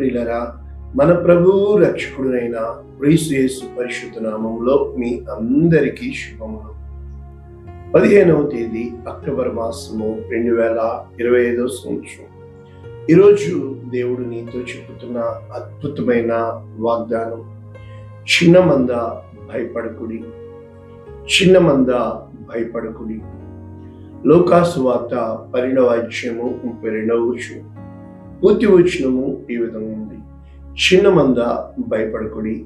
ప్రియులరా మన ప్రభు రక్షకుడునైన క్రీస్తు పరిశుద్ధ నామంలో మీ అందరికీ శుభములు. పదిహేనవ తేదీ అక్టోబర్ మాసము రెండు వేల ఇరవై ఐదవ సంవత్సరం. ఈరోజు దేవుడు నీతో చెబుతున్న అద్భుతమైన వాగ్దానం చిన్న మంద భయపడకుడి. చిన్న మంద భయపడకుడి. లోకాసు వార్త పరిణవాజ్యము ముప్పై రెండవ వచనం పూర్తి ఈ విధంగా ఉంది. చిన్న మంద భయపడకుడి.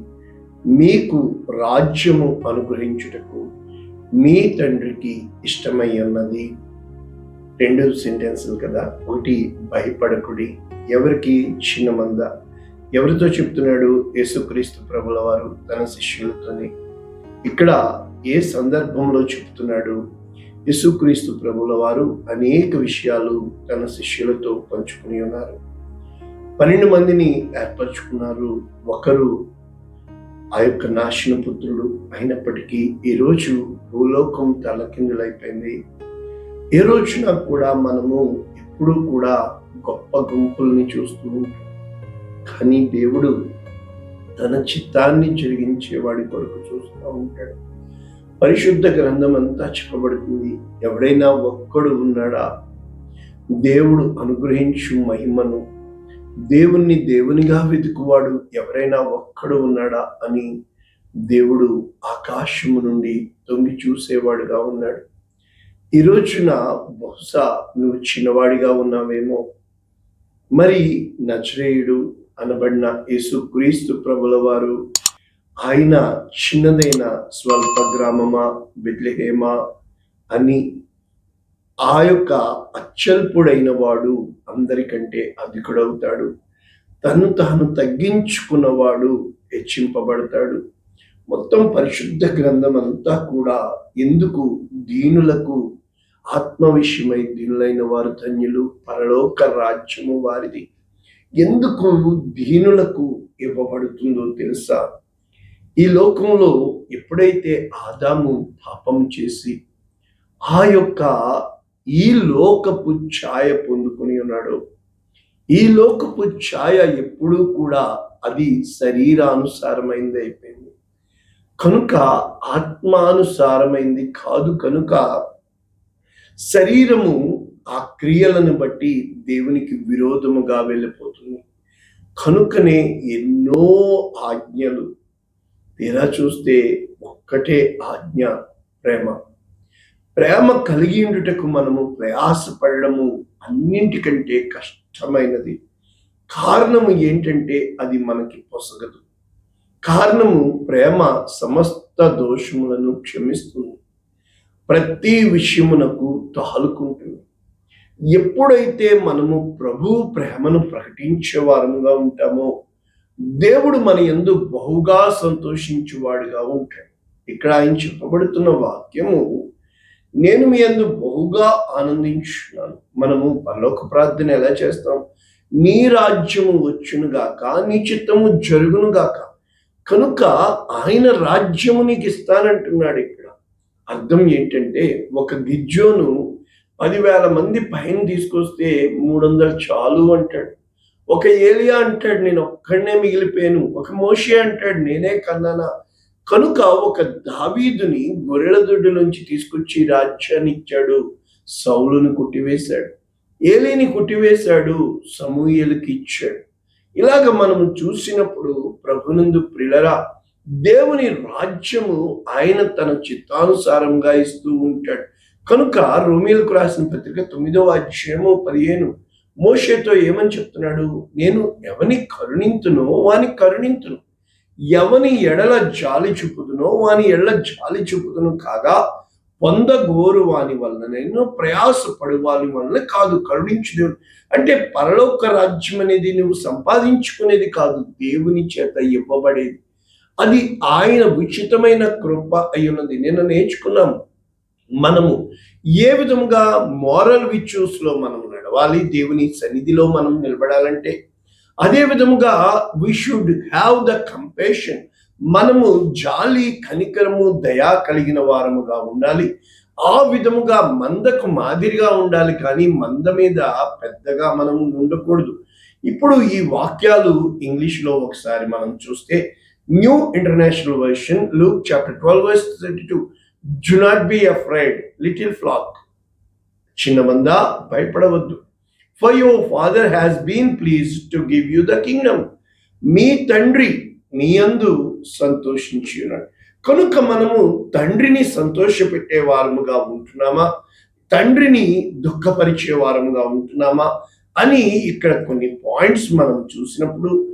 మీకు రాజ్యము అనుగ్రహించుటకు మీ తండ్రికి ఇష్టమై ఉన్నది రెండు సెంటెన్సులు కదా ఒకటి భయపడకుడి. ఎవరికి? చిన్నమంద. ఎవరితో చెప్తున్నాడు? యేసుక్రీస్తు ప్రభుల వారు తన శిష్యులతోని. ఇక్కడ ఏ సందర్భంలో చెప్తున్నాడు? యేసుక్రీస్తు ప్రభుల వారు అనేక విషయాలు తన శిష్యులతో పంచుకుని ఉన్నారు. పన్నెండు మందిని ఏర్పరచుకున్నారు. ఒకరు ఆ యొక్క నాశన పుత్రుడు అయినప్పటికీ ఈరోజు భూలోకం తలకిందులైపోయింది. ఏ రోజున కూడా మనము ఎప్పుడూ కూడా గొప్ప గుంపుల్ని చూస్తూ ఉంటాం. కానీ దేవుడు తన చిత్తాన్ని జరిగించేవాడి కొరకు చూస్తూ ఉంటాడు. పరిశుద్ధ గ్రంథం అంతా చెప్పబడుతుంది. ఎవడైనా ఒక్కడు ఉన్నాడా? దేవుడు అనుగ్రహించు మహిమను. దేవుణ్ణి దేవునిగా వెతుకువాడు ఎవరైనా ఒక్కడు ఉన్నాడా అని దేవుడు ఆకాశము నుండి తొంగి చూసేవాడుగా ఉన్నాడు. ఈ రోజున బహుశా నువ్వు చిన్నవాడిగా ఉన్నావేమో. మరి నజరేయుడు అనబడిన యేసుక్రీస్తు ప్రభుల వారు ఆయన చిన్నదైన స్వల్ప గ్రామమా బిడ్లహేమా అని ఆ యొక్క అచ్చల్పుడైన వాడు అందరికంటే అధికుడవుతాడు. తను తాను తగ్గించుకున్నవాడు హెచ్చింపబడతాడు. మొత్తం పరిశుద్ధ గ్రంథం అంతా కూడా ఎందుకు దీనులకు ఆత్మ విషయమై దీనులైన వారు ధన్యులు? పరలోక రాజ్యము వారిది. ఎందుకు దీనులకు ఇవ్వబడుతుందో తెలుసా? ఈ లోకంలో ఎప్పుడైతే ఆదాము పాపం చేసి ఆ యొక్క ఈ లోకపు ఛాయ పొందుకుని ఉన్నాడో ఈ లోకపు ఛాయ ఎప్పుడూ కూడా అది శరీరానుసారమైంది అయిపోయింది. కనుక ఆత్మానుసారమైంది కాదు కనుక శరీరము ఆ క్రియలను బట్టి దేవునికి విరోధముగా వెళ్ళిపోతుంది. కనుకనే ఎన్నో ఆజ్ఞలు తీరా చూస్తే ఒక్కటే ఆజ్ఞ ప్రేమ. ప్రేమ కలిగి ఉండుటకు మనము ప్రయాసపడము అన్నింటికంటే కష్టమైనది. కారణము ఏంటంటే అది మనకి పొసగదు. కారణము ప్రేమ సమస్త దోషములను క్షమిస్తుంది. ప్రతి విషయమునకు తాలుకుంటుంది. ఎప్పుడైతే మనము ప్రభు ప్రేమను ప్రకటించే వారముగా ఉంటామో దేవుడు మన ఎందు బహుగా సంతోషించువాడుగా ఉంటాడు. ఇక్కడ ఆయన చెప్పబడుతున్న వాక్యము నేను మీ అందు బహుగా ఆనందించున్నాను మనము పరలోక ప్రార్థన ఎలా చేస్తాం? నీ రాజ్యము వచ్చునుగాక నీ చిత్తము జరుగును గాక. కనుక ఆయన రాజ్యము నీకు ఇస్తానంటున్నాడు ఇక్కడ. అర్థం ఏంటంటే ఒక గిజ్జోను పదివేల మంది పైన తీసుకొస్తే మూడు వందలు చాలు అంటాడు. ఒక ఏలియా అంటాడు నేను ఒక్కడనే మిగిలిపోయాను. ఒక మోషి అంటాడు నేనే కన్నానా? కనుక ఒక దావీదుని గొర్రెల దొడ్డు నుంచి తీసుకొచ్చి రాజ్యాన్ని ఇచ్చాడు సౌలుని కుట్టివేశాడు. ఏలిని కుట్టివేశాడు సమూహలకి ఇచ్చాడు. ఇలాగ మనం చూసినప్పుడు ప్రభునందు ప్రిలరా దేవుని రాజ్యము ఆయన తన చిత్తానుసారంగా ఇస్తూ ఉంటాడు. కనుక రోమిలకు రాసిన పత్రిక తొమ్మిదవ అధ్యాయము పదిహేను మోషేతో ఏమని చెప్తున్నాడు? నేను ఎవని కరుణింతునో వాని కరుణింతును. ఎవని ఎడల జాలి చూపుదునో వాని ఎడల జాలి చూపుదును కాగా పొందగోరు వాని వలన నేను ప్రయాసపడు వాని వలన కాదు కరుణించు అంటే పరలోక రాజ్యం అనేది నువ్వు సంపాదించుకునేది కాదు దేవుని చేత ఇవ్వబడేది. అది ఆయన ఉచితమైన కృప అయ్యున్నది నిన్న నేర్చుకున్నాము మనము. ఏ విధముగా మోరల్ విచ్యూస్లో మనం నడవాలి దేవుని సన్నిధిలో మనం నిలబడాలంటే అదే విధముగా we should have the compassion మనము జాలి కనికరము దయా కలిగిన వారముగా ఉండాలి. ఆ విధముగా మందకు మాదిరిగా ఉండాలి కానీ మంద మీద పెద్దగా మనం ఉండకూడదు. ఇప్పుడు ఈ వాక్యాలు ఇంగ్లీష్లో ఒకసారి మనం చూస్తే new international version Luke chapter twelve verse thirty two. Do not be afraid little flock చిన్న మందా భయపడవద్దు. For your father has been please to give you the kingdom మీ తండ్రి నీ అందు సంతోషించి ఉన్నాడు కనుక మనము తండ్రిని సంతోషపెట్టే వారముగా ఉంటున్నామా? తండ్రిని దుఃఖపరిచే వారముగా ఉంటున్నామా? అని ఇక్కడ కొన్ని పాయింట్స్ మనం చూసినప్పుడు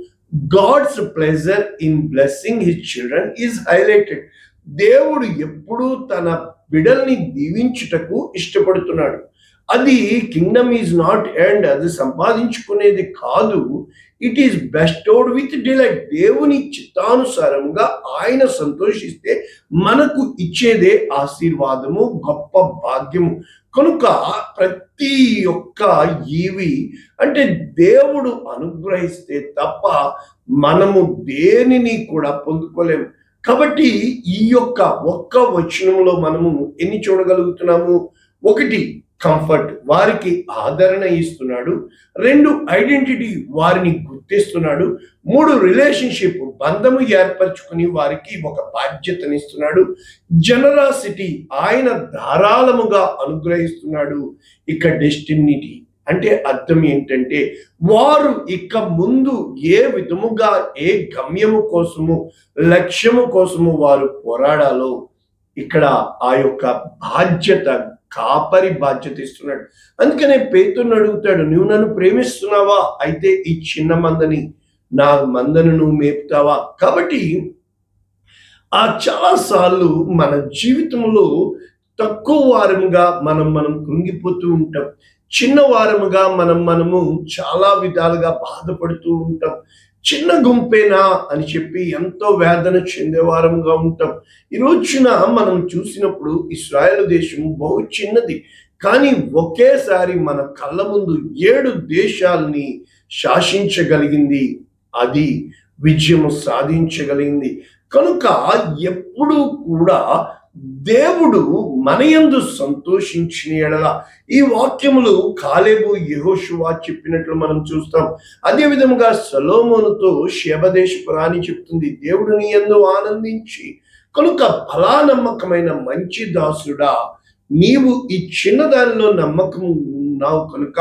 God's pleasure in blessing his children is highlighted దేవుడు ఎప్పుడూ తన బిడల్ని దీవించుటకు ఇష్టపడుతున్నాడు. అది కింగ్డమ్ ఈజ్ నాట్ ఎండ్ అది సంపాదించుకునేది కాదు. It is bestowed with delight. దేవుని చిత్తానుసారంగా ఆయన సంతోషిస్తే మనకు ఇచ్చేదే ఆశీర్వాదము గొప్ప భాగ్యము. కనుక ప్రతి ఒక్క ఈవి అంటే దేవుడు అనుగ్రహిస్తే తప్ప మనము దేనిని కూడా పొందుకోలేము. కాబట్టి ఈ యొక్క ఒక్క వచనంలో మనము ఎన్ని చూడగలుగుతున్నాము? ఒకటి కంఫర్ట్. వారికి ఆదరణ ఇస్తున్నాడు. రెండు ఐడెంటిటీ వారిని గుర్తిస్తున్నాడు. మూడు రిలేషన్షిప్ బంధము ఏర్పరచుకుని వారికి ఒక బాధ్యతనిస్తున్నాడు. జనరాసిటీ ఆయన ధారాళముగా అనుగ్రహిస్తున్నాడు. ఇక డెస్టినిటీ. అంటే అర్థం ఏంటంటే వారు ఇక ముందు ఏ విధముగా ఏ గమ్యము కోసము లక్ష్యము కోసము వారు పోరాడాలో ఇక్కడ ఆ యొక్క బాధ్యత కాపరి బాధ్యత ఇస్తున్నాడు. అందుకనే పేతుని అడుగుతాడు నువ్వు నన్ను ప్రేమిస్తున్నావా? అయితే ఈ చిన్న మందని నా మందను నువ్వు మేపుతావా? కాబట్టి ఆ చాలాసార్లు మన జీవితంలో తక్కువ వారంగా మనం మనం కృంగిపోతూ ఉంటాం. చిన్న వారముగా మనం మనము చాలా విధాలుగా బాధపడుతూ ఉంటాం. చిన్న గుంపేనా అని చెప్పి ఎంతో వేదన చెందేవారముగా ఉంటాం. ఈ రోజున మనం చూసినప్పుడు ఇస్రాయేల్ దేశం బహు చిన్నది. కానీ ఒకేసారి మన కళ్ళ ముందు ఏడు దేశాలని శాసించగలిగింది. అది విజయం సాధించగలిగింది. కనుక ఎప్పుడూ కూడా దేవుడు మనయందు సంతోషించిన ఎడల ఈ వాక్యములు కాలేబు యహోషువా చెప్పినట్లు మనం చూస్తాం. అదే విధముగా సలోమోనుతో శబదేశపు రాణి చెప్తుంది దేవుడు నీ ఎందు ఆనందించి కనుక ఫలానమ్మకమైన మంచి దాసుడా నీవు ఈ చిన్నదానిలో నమ్మకం ఉన్నావు కనుక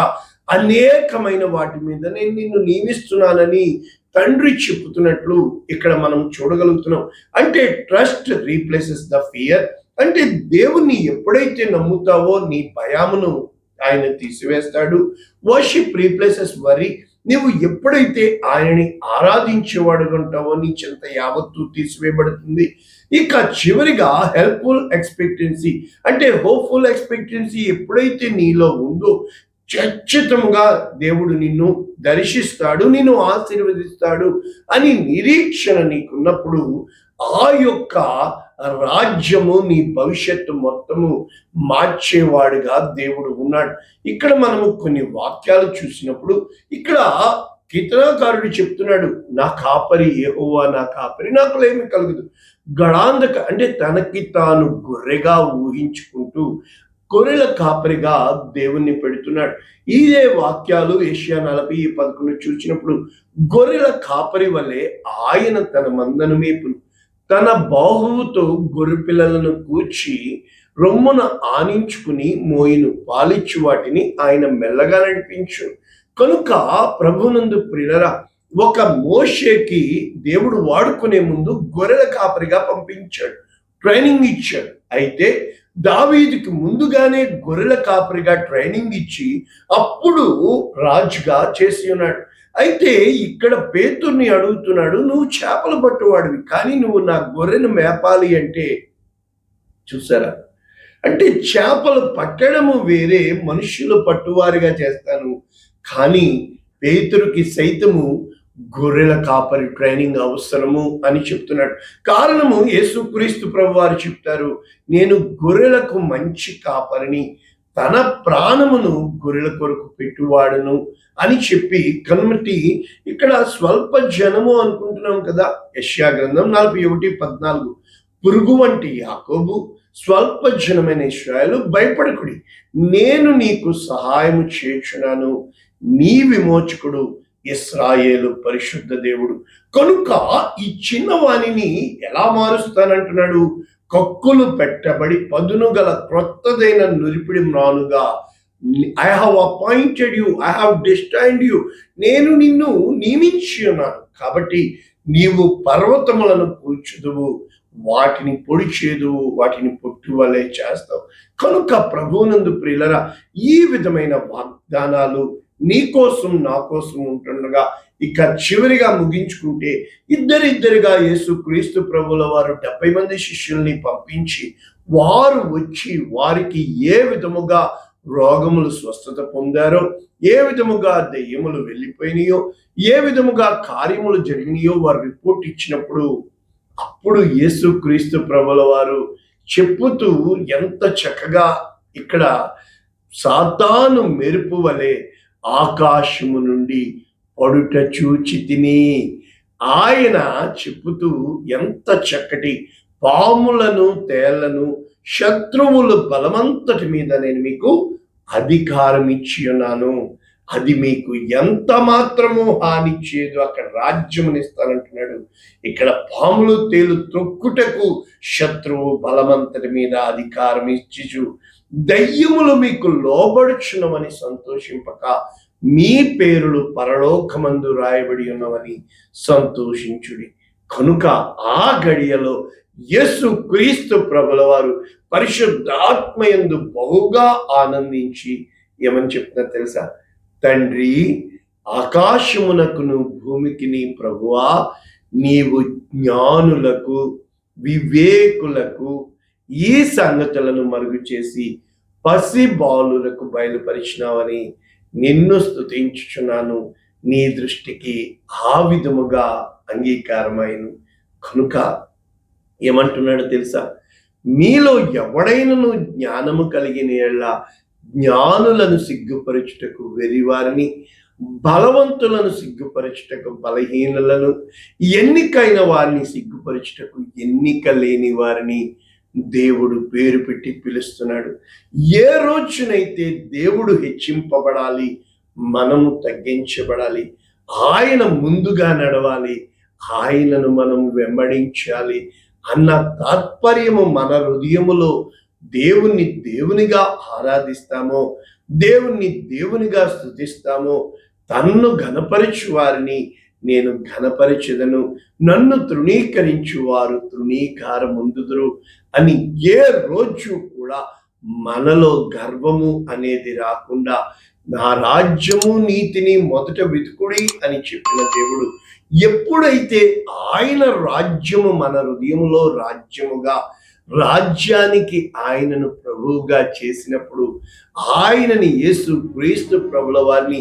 అనేకమైన వాటి మీద నేను నిన్ను నియమిస్తున్నానని తండ్రి చెప్పుతున్నట్లు ఇక్కడ మనం చూడగలుగుతున్నాం. అంటే ట్రస్ట్ రీప్లేసెస్ ద ఫియర్. అంటే దేవుణ్ణి ఎప్పుడైతే నమ్ముతావో నీ భయామును ఆయన తీసివేస్తాడు. వర్షిప్ రీప్లేసెస్ వరి. నీవు ఎప్పుడైతే ఆయనని ఆరాధించేవాడు ఉంటావో నీ చింత యావత్తు తీసివేయబడుతుంది. ఇక చివరిగా హెల్ప్ఫుల్ ఎక్స్పెక్టెన్సీ. అంటే హోప్ఫుల్ ఎక్స్పెక్టెన్సీ ఎప్పుడైతే నీలో ఉందో ఖచ్చితంగా దేవుడు నిన్ను దర్శిస్తాడు నిన్ను ఆశీర్వదిస్తాడు అని నిరీక్షణ నీకున్నప్పుడు ఆ యొక్క రాజ్యము నీ భవిష్యత్తు మొత్తము మార్చేవాడుగా దేవుడు ఉన్నాడు. ఇక్కడ మనము కొన్ని వాక్యాలు చూసినప్పుడు ఇక్కడ కీర్తనాకారుడు చెప్తున్నాడు నా కాపరి ఏహోవా నా కాపరి నాకు ఏమి కలగదు. గడాంధక అంటే తనకి తాను గొర్రెగా ఊహించుకుంటూ గొర్రెల కాపరిగా దేవుణ్ణి పెడుతున్నాడు. ఇదే వాక్యాలు ఏషియా నలభై పదకొండు చూసినప్పుడు గొర్రెల కాపరి వలె ఆయన తన మందను మేపును. తన బాహువుతో గొర్రె పిల్లలను కూర్చి రొమ్మున ఆనించుకుని మోయిను పాలిచ్చు వాటిని ఆయన మెల్లగా నడిపించు. కనుక ప్రభునందు ప్రిలరా ఒక మోషేకి దేవుడు వాడుకునే ముందు గొర్రెల కాపరిగా పంపించాడు. ట్రైనింగ్ ఇచ్చాడు. అయితే దావీదికి ముందుగానే గొర్రెల కాపరిగా ట్రైనింగ్ ఇచ్చి అప్పుడు రాజుగా చేసి ఉన్నాడు. అయితే ఇక్కడ పేతుర్ని అడుగుతున్నాడు నువ్వు చేపలు పట్టువాడివి కానీ నువ్వు నా గొర్రెను మేపాలి అంటే చూసారా? అంటే చేపలు పట్టడము వేరే మనుషులు పట్టువారిగా చేస్తాను. కానీ పేతురుకి సైతము గొర్రెల కాపరి ట్రైనింగ్ అవసరము అని చెప్తున్నాడు. కారణము యేసుక్రీస్తు ప్రభు వారు చెప్తారు నేను గొర్రెలకు మంచి కాపరిని తన ప్రాణమును గొర్రెల కొరకు పెట్టువాడును అని చెప్పి కనుమటి ఇక్కడ స్వల్ప జనము అనుకుంటున్నాం కదా. యష్యా గ్రంథం నలభై ఒకటి పద్నాలుగు. పురుగు వంటి యాకోబు స్వల్ప జనమైన ఇస్రాయలు భయపడకుడి. నేను నీకు సహాయము చేర్చున్నాను నీ విమోచకుడు ఇస్రాయేలు పరిశుద్ధ దేవుడు. కనుక ఈ చిన్నవాణిని ఎలా మారుస్తానంటున్నాడు? కక్కులు పెట్టబడి పదును గల క్రొత్తదైన నురిపిడి మ్రానుగా I have appointed you I have destined you నేను నిన్ను నియమించి ఉన్నాను. కాబట్టి నీవు పర్వతములను కూర్చుదువు వాటిని పొడిచేదువు వాటిని పొట్టు వలె చేస్తావు. కనుక ప్రభువునందు ప్రియులరా ఈ విధమైన వాగ్దానాలు నీ కోసం నా కోసం ఉంటుండగా ఇక చివరిగా ముగించుకుంటే ఇద్దరిద్దరిగా యేసు క్రీస్తు ప్రభుల వారు డెబ్బై మంది శిష్యుల్ని పంపించి వారు వచ్చి వారికి ఏ విధముగా రోగములు స్వస్థత పొందారో ఏ విధముగా దెయ్యములు వెళ్ళిపోయినాయో ఏ విధముగా కార్యములు జరిగినాయో వారు రిపోర్ట్ ఇచ్చినప్పుడు అప్పుడు యేసు క్రీస్తు ప్రభుల వారు చెప్పుతూ ఎంత చక్కగా ఇక్కడ సాతాను మెరుపు వలె ఆకాశము నుండి పడుట చూచి తిని ఆయన చెబుతూ ఎంత చక్కటి పాములను తేళ్ళను శత్రువుల బలమంతటి మీద నేను మీకు అధికారం ఇచ్చి ఉన్నాను. అది మీకు ఎంత మాత్రము హాని చేయదు. అక్కడ రాజ్యమునిస్తానంటున్నాడు ఇక్కడ పాములు తేలు త్రొక్కుటకు శత్రువు బలమంతటి మీద అధికారం ఇచ్చిచు. దయ్యములు మీకు లోబడుచున్నవని సంతోషింపక మీ పేరులు పరలోకమందు రాయబడి ఉన్నవని సంతోషించుడి. కనుక ఆ గడియలో యస్సు క్రీస్తు ప్రభుల వారు పరిశుద్ధాత్మయందు బహుగా ఆనందించి ఏమని చెప్తున్నా తెలుసా? తండ్రి ఆకాశమునకును భూమికి నీ ప్రభువా నీవు జ్ఞానులకు వివేకులకు ఈ సంగతులను మరుగు చేసి పసి బాలులకు బయలుపరిచినావని నిన్ను స్తుతించుచున్నాను. నీ దృష్టికి ఆ విధముగా అంగీకారమైన. కనుక ఏమంటున్నాడు తెలుసా? మీలో ఎవడైనను జ్ఞానము కలిగిన ఎలా జ్ఞానులను సిగ్గుపరచుటకు వెరివారిని బలవంతులను సిగ్గుపరచుటకు బలహీనులను ఎన్నికైన వారిని సిగ్గుపరచుటకు ఎన్నిక లేని వారిని దేవుడు పేరు పెట్టి పిలుస్తున్నాడు. ఏ రోజునైతే దేవుడు హెచ్చింపబడాలి మనము తగ్గించబడాలి ఆయన ముందుగా నడవాలి ఆయనను మనం వెంబడించాలి అన్న తాత్పర్యము మన హృదయములో దేవుణ్ణి దేవునిగా ఆరాధిస్తామో దేవుణ్ణి దేవునిగా స్థుతిస్తామో తన్ను ఘనపరచు వారిని నేను ఘనపరచెదను. నన్ను తృణీకరించు వారు తృణీకార ముందుదురు అని ఏ రోజు కూడా మనలో గర్వము అనేది రాకుండా నా రాజ్యము నీతిని మొదట వెతుకుడి అని చెప్పిన దేవుడు. ఎప్పుడైతే ఆయన రాజ్యము మన హృదయంలో రాజ్యముగా రాజ్యానికి ఆయనను ప్రభువుగా చేసినప్పుడు ఆయనని యేసు క్రీస్తు ప్రభుల వారిని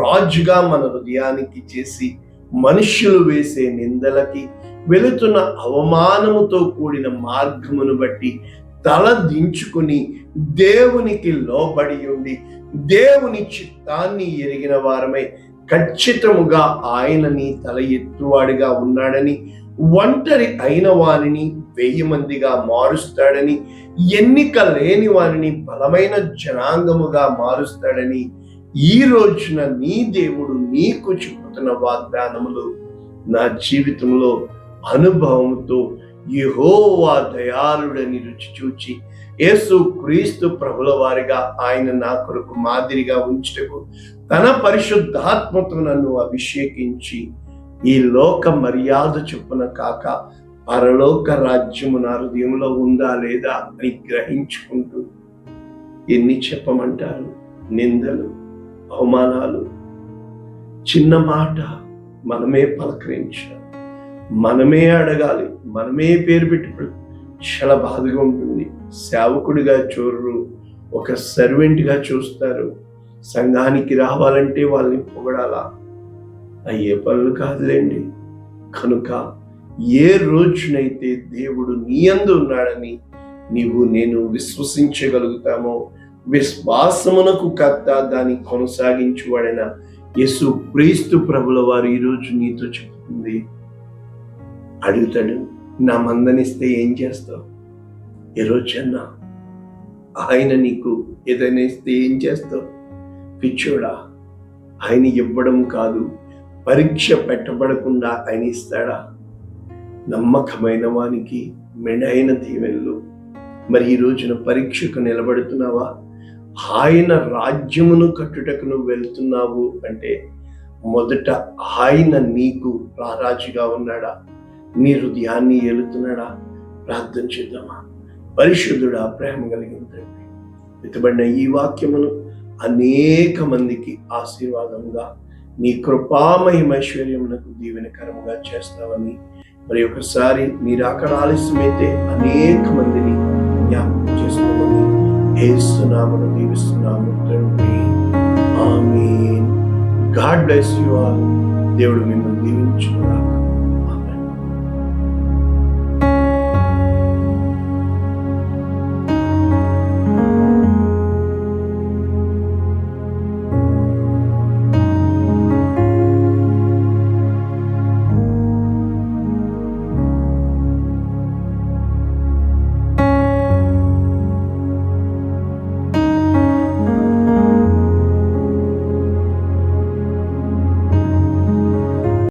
రాజుగా మన హృదయానికి చేసి మనుష్యులు వేసే నిందలకి వెళుతున్న అవమానముతో కూడిన మార్గమును బట్టి తల దించుకుని దేవునికి లోబడి ఉండి దేవుని చిత్తాన్ని ఎరిగిన వారమై ఖచ్చితముగా ఆయనని తల ఎత్తువాడిగా ఉన్నాడని ఒంటరి అయిన వారిని వెయ్యి మందిగా మారుస్తాడని ఎన్నిక లేని వారిని బలమైన జనాంగముగా మారుస్తాడని ఈ రోజున నీ దేవుడు నీకు చెబుతున్న వాగ్దానములు నా జీవితంలో అనుభవంతో యహోవా దయాళుడని రుచి చూచి యేసు క్రీస్తు ప్రభుల వారిగా ఆయన నా కొరకు మాదిరిగా ఉంచుటకు తన పరిశుద్ధాత్మతో నన్ను అభిషేకించి ఈ లోక మర్యాద చొప్పున కాక పరలోక రాజ్యము నా హృదయంలో ఉందా లేదా అని గ్రహించుకుంటూ ఎన్ని చెప్పమంటారు? నిందలు? అవమానాలు. చిన్న మాట మనమే పలకరించాలి. మనమే అడగాలి. మనమే పేరు పెట్టి చాలా బాధగా ఉంటుంది. సేవకుడిగా చూడరు. ఒక సర్వెంట్గా చూస్తారు. సంఘానికి రావాలంటే వాళ్ళని పొగడాలా. అయ్యే పనులు కాదులేండి. కనుక ఏ రోజునైతే దేవుడు నీ అందు ఉన్నాడని నీవు నేను విశ్వసించగలుగుతామో విశ్వాసమునకు కర్త దాన్ని కొనసాగించువాడైన యేసు క్రీస్తు ప్రభుల వారు ఈరోజు నీతో చెప్తుంది. అడుగుతాడు నా మందనిస్తే ఏం చేస్తావు? ఈ అన్న ఆయన నీకు ఏదైనా ఇస్తే ఏం చేస్తావు? పిచ్చోడా ఆయన ఇవ్వడం కాదు పరీక్ష పెట్టబడకుండా ఆయన ఇస్తాడా? నమ్మకమైన వానికి మెండైన దీవెనలు. మరి ఈ రోజున పరీక్షకు నిలబడుతున్నావా? ఆయన రాజ్యమును కట్టుటకు నువ్వు వెళ్తున్నావు అంటే మొదట ఆయన నీకు రారాజుగా ఉన్నాడా? నీ హృదయాన్ని ఏలుతున్నాడా? ప్రార్థన చేద్దామా? పరిశుద్ధుడా ప్రేమ కలిగిన తండ్రి ఈ వాక్యమును అనేక మందికి ఆశీర్వాదంగా నీ కృపామహిమైశ్వర్యమునకు దీవెనకరముగా చేస్తావని మరి ఒకసారి మీరు అక్కడ ఆలస్యమైతే అనేక మందిని జ్ఞాపకం ఏస్తున్నామని దీవిస్తున్నాము తండ్రి. ఆమె గాడ్ బ్లెస్ యు ఆల్. దేవుడు మిమ్మల్ని దీవించుకున్నాను